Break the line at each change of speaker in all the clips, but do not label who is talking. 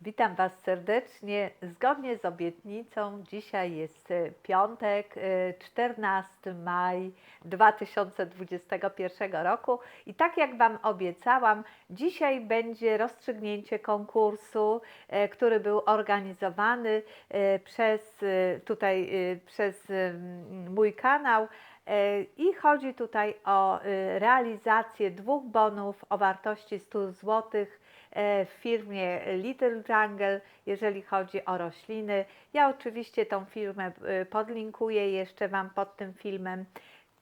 Witam Was serdecznie. Zgodnie z obietnicą, dzisiaj jest e, piątek, e, 14 maj 2021 roku i tak jak Wam obiecałam, dzisiaj będzie rozstrzygnięcie konkursu, e, który był organizowany e, przez e, tutaj e, przez mój kanał. E, I chodzi tutaj o e, realizację dwóch bonów o wartości 100 złotych e, w firmie Little Jungle, jeżeli chodzi o rośliny. Ja oczywiście tą firmę e, podlinkuję jeszcze Wam pod tym filmem.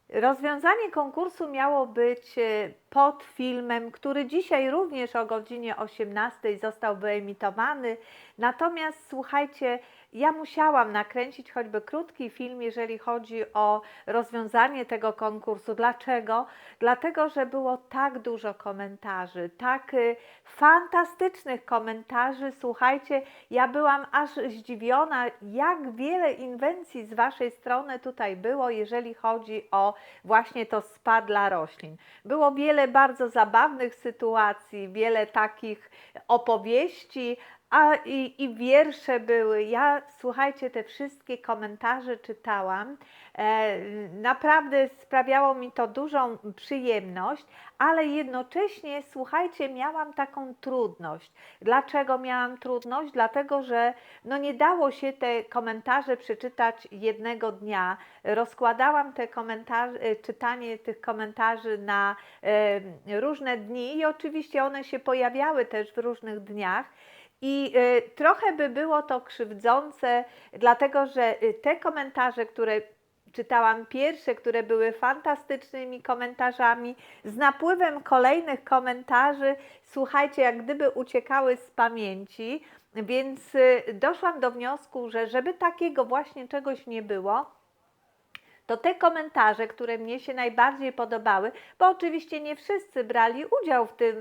Rozwiązanie konkursu miało być e, pod filmem, który dzisiaj również o godzinie 18 został wyemitowany. Natomiast słuchajcie, ja musiałam nakręcić choćby krótki film, jeżeli chodzi o rozwiązanie tego konkursu. Dlaczego? Dlatego, że było tak dużo komentarzy, tak y, fantastycznych komentarzy. Słuchajcie, ja byłam aż zdziwiona, jak wiele inwencji z Waszej strony tutaj było, jeżeli chodzi o właśnie to spa dla roślin. Było wiele bardzo zabawnych sytuacji, wiele takich opowieści, a i, i wiersze były. Ja, słuchajcie, te wszystkie komentarze czytałam. E, naprawdę sprawiało mi to dużą przyjemność, ale jednocześnie, słuchajcie, miałam taką trudność. Dlaczego miałam trudność? Dlatego, że no nie dało się te komentarze przeczytać jednego dnia. Rozkładałam te komentarze, e, czytanie tych komentarzy na e, różne dni i oczywiście one się pojawiały też w różnych dniach. I y, trochę by było to krzywdzące, dlatego że y, te komentarze, które czytałam pierwsze, które były fantastycznymi komentarzami, z napływem kolejnych komentarzy, słuchajcie, jak gdyby uciekały z pamięci, więc y, doszłam do wniosku, że żeby takiego właśnie czegoś nie było, to te komentarze, które mnie się najbardziej podobały, bo oczywiście nie wszyscy brali udział w tym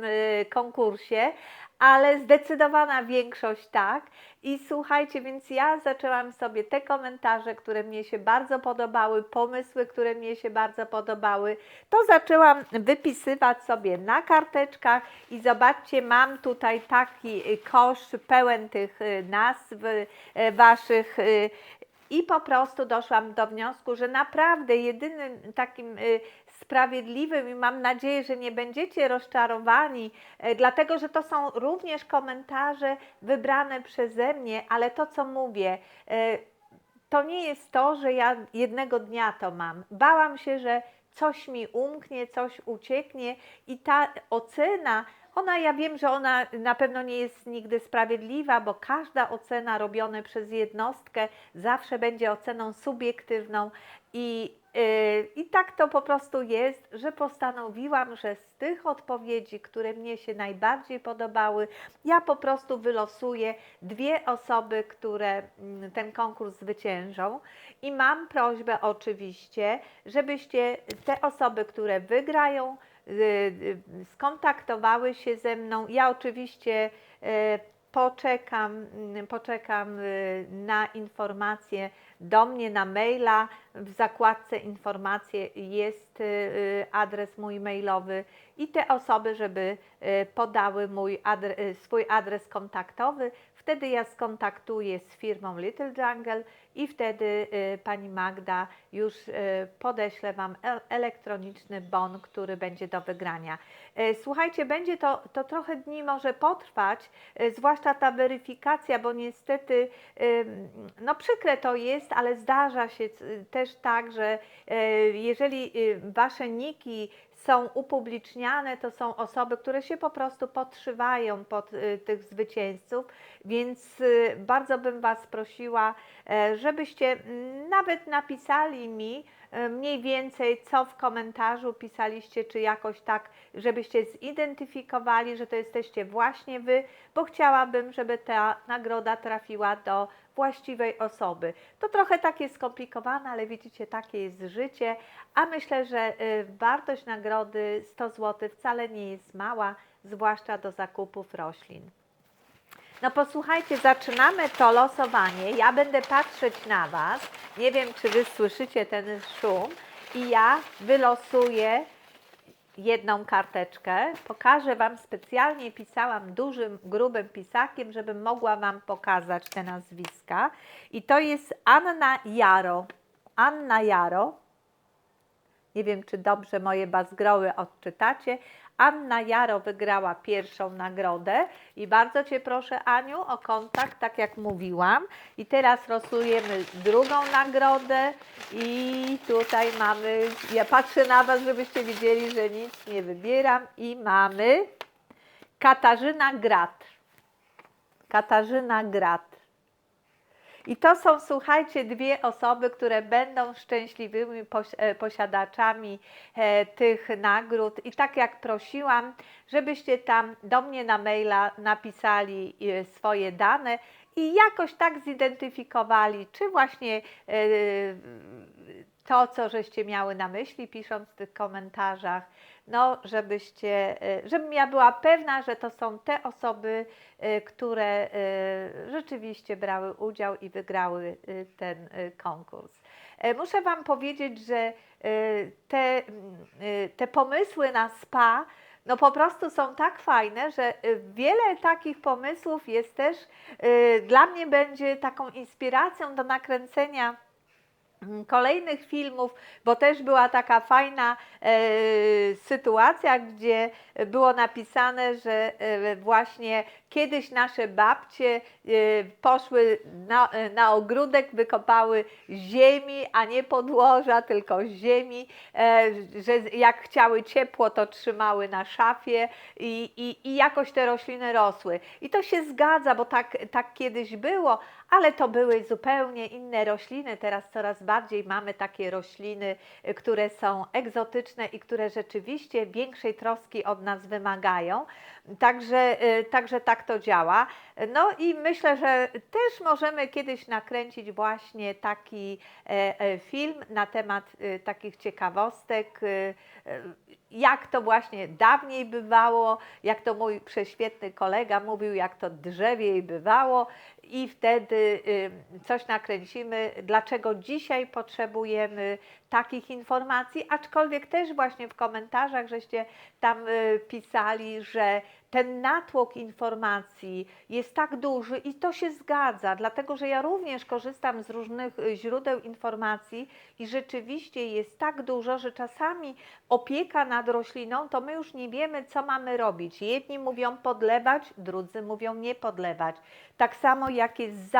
konkursie, ale zdecydowana większość tak. I słuchajcie, więc ja zaczęłam sobie te komentarze, które mnie się bardzo podobały, pomysły, które mnie się bardzo podobały, to zaczęłam wypisywać sobie na karteczkach i zobaczcie, mam tutaj taki y, kosz pełen tych y, nazw y, waszych i po prostu doszłam do wniosku, że naprawdę jedynym takim sprawiedliwym i mam nadzieję, że nie będziecie rozczarowani, e, dlatego że to są również komentarze wybrane przeze mnie, ale to co mówię, e, to nie jest to, że ja jednego dnia to mam. Bałam się, że coś mi umknie, coś ucieknie i ta ocena, ona, ja wiem, że ona na pewno nie jest nigdy sprawiedliwa, bo każda ocena robiona przez jednostkę zawsze będzie oceną subiektywną i, yy, i tak to po prostu jest, że postanowiłam, że z tych odpowiedzi, które mnie się najbardziej podobały, ja po prostu wylosuję dwie osoby, które mm, ten konkurs zwyciężą. I mam prośbę oczywiście, żebyście te osoby, które wygrają, y, y, skontaktowały się ze mną. Ja oczywiście e, poczekam, poczekam y, na informacje do mnie na maila. W zakładce informacje jest y, y, adres mój mailowy i te osoby, żeby y, podały mój adre, y, swój adres kontaktowy. Wtedy ja skontaktuję z firmą Little Jungle i wtedy pani Magda już podeśle Wam e- elektroniczny bon, który będzie do wygrania. E, Słuchajcie, będzie to, to trochę dni może potrwać, e, zwłaszcza ta weryfikacja, bo niestety, no przykre to jest, ale zdarza się c- też tak, że e, jeżeli y, Wasze niki są upubliczniane, to są osoby, które się po prostu podszywają pod y, tych zwycięzców, więc y, bardzo bym Was prosiła, e, żebyście nawet napisali mi e, mniej więcej, co w komentarzu pisaliście, czy jakoś tak, żebyście zidentyfikowali, że to jesteście właśnie Wy, bo chciałabym, żeby ta nagroda trafiła do właściwej osoby. To trochę takie skomplikowane, ale widzicie, takie jest życie, a myślę, że y, wartość nagrody 100 zł wcale nie jest mała, zwłaszcza do zakupów roślin. No posłuchajcie, zaczynamy to losowanie. Ja będę patrzeć na Was. Nie wiem, czy Wy słyszycie ten szum. I ja wylosuję jedną karteczkę. Pokażę Wam specjalnie, pisałam dużym, grubym pisakiem, żebym mogła Wam pokazać te nazwiska. I to jest Anna Jaro. Anna Jaro. Nie wiem, czy dobrze moje bazgroły odczytacie. Anna Jaro wygrała pierwszą nagrodę i bardzo Cię proszę, Aniu, o kontakt, tak jak mówiłam. I teraz losujemy drugą nagrodę i tutaj mamy, ja patrzę na Was, żebyście widzieli, że nic nie wybieram i mamy Katarzyna Grat. Katarzyna Grat. I to są, słuchajcie, dwie osoby, które będą szczęśliwymi e, posiadaczami e, tych nagród. I tak jak prosiłam, żebyście tam do mnie na maila napisali e, swoje dane i jakoś tak zidentyfikowali, czy właśnie to, co żeście miały na myśli, pisząc w tych komentarzach, no, żebyście, e, żebym ja była pewna, że to są te osoby, e, które e, rzeczywiście brały udział i wygrały ten konkurs. E, Muszę Wam powiedzieć, że te, te pomysły na spa, no po prostu są tak fajne, że wiele takich pomysłów jest też, dla mnie będzie taką inspiracją do nakręcenia kolejnych filmów, bo też była taka fajna e, sytuacja, gdzie było napisane, że e, właśnie kiedyś nasze babcie e, poszły na, e, na ogródek, wykopały ziemi, a nie podłoża, tylko ziemi, e, że jak chciały ciepło, to trzymały na szafie i, i, i jakoś te rośliny rosły. I to się zgadza, bo tak, tak kiedyś było, ale to były zupełnie inne rośliny. Teraz coraz bardziej mamy takie rośliny, y, które są egzotyczne i które rzeczywiście większej troski od nas wymagają. Także, y, także tak to działa. No i myślę, że też możemy kiedyś nakręcić właśnie taki e, e, film na temat y, takich ciekawostek, jak to właśnie dawniej bywało, jak to mój prześwietny kolega mówił, jak to drzewiej bywało i wtedy y, coś nakręcimy, dlaczego dzisiaj potrzebujemy takich informacji, aczkolwiek też właśnie w komentarzach żeście tam y, pisali, że ten natłok informacji jest tak duży i to się zgadza, dlatego że ja również korzystam z różnych y, źródeł informacji i rzeczywiście jest tak dużo, że czasami opieka nad rośliną, to my już nie wiemy, co mamy robić. Jedni mówią podlewać, drudzy mówią nie podlewać. Tak samo jak jest.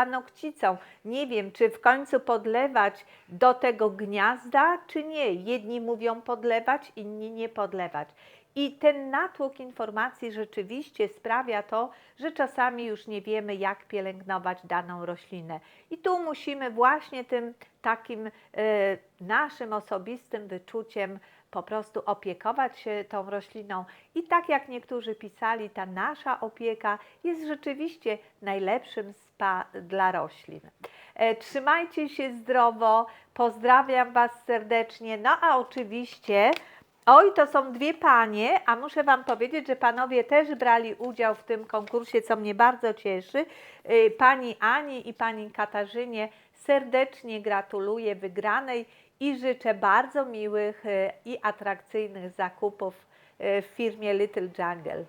Nie wiem, czy w końcu podlewać do tego gniazda, czy nie. Jedni mówią podlewać, inni nie podlewać. I ten natłok informacji rzeczywiście sprawia to, że czasami już nie wiemy, jak pielęgnować daną roślinę. I tu musimy właśnie tym takim e, naszym osobistym wyczuciem po prostu opiekować się tą rośliną. I tak jak niektórzy pisali, ta nasza opieka jest rzeczywiście najlepszym spa dla roślin. E, Trzymajcie się zdrowo, pozdrawiam Was serdecznie. No a oczywiście, oj, to są dwie panie, a muszę Wam powiedzieć, że panowie też brali udział w tym konkursie, co mnie bardzo cieszy. E, Pani Ani i pani Katarzynie serdecznie gratuluję wygranej i życzę bardzo miłych e, i atrakcyjnych zakupów e, w firmie Little Jungle.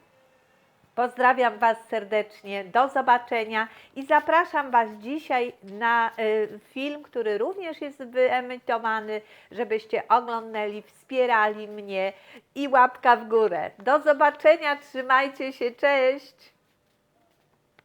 Pozdrawiam Was serdecznie, do zobaczenia i zapraszam Was dzisiaj na y, film, który również jest wyemitowany, żebyście oglądali, wspierali mnie i łapka w górę. Do zobaczenia, trzymajcie się, cześć!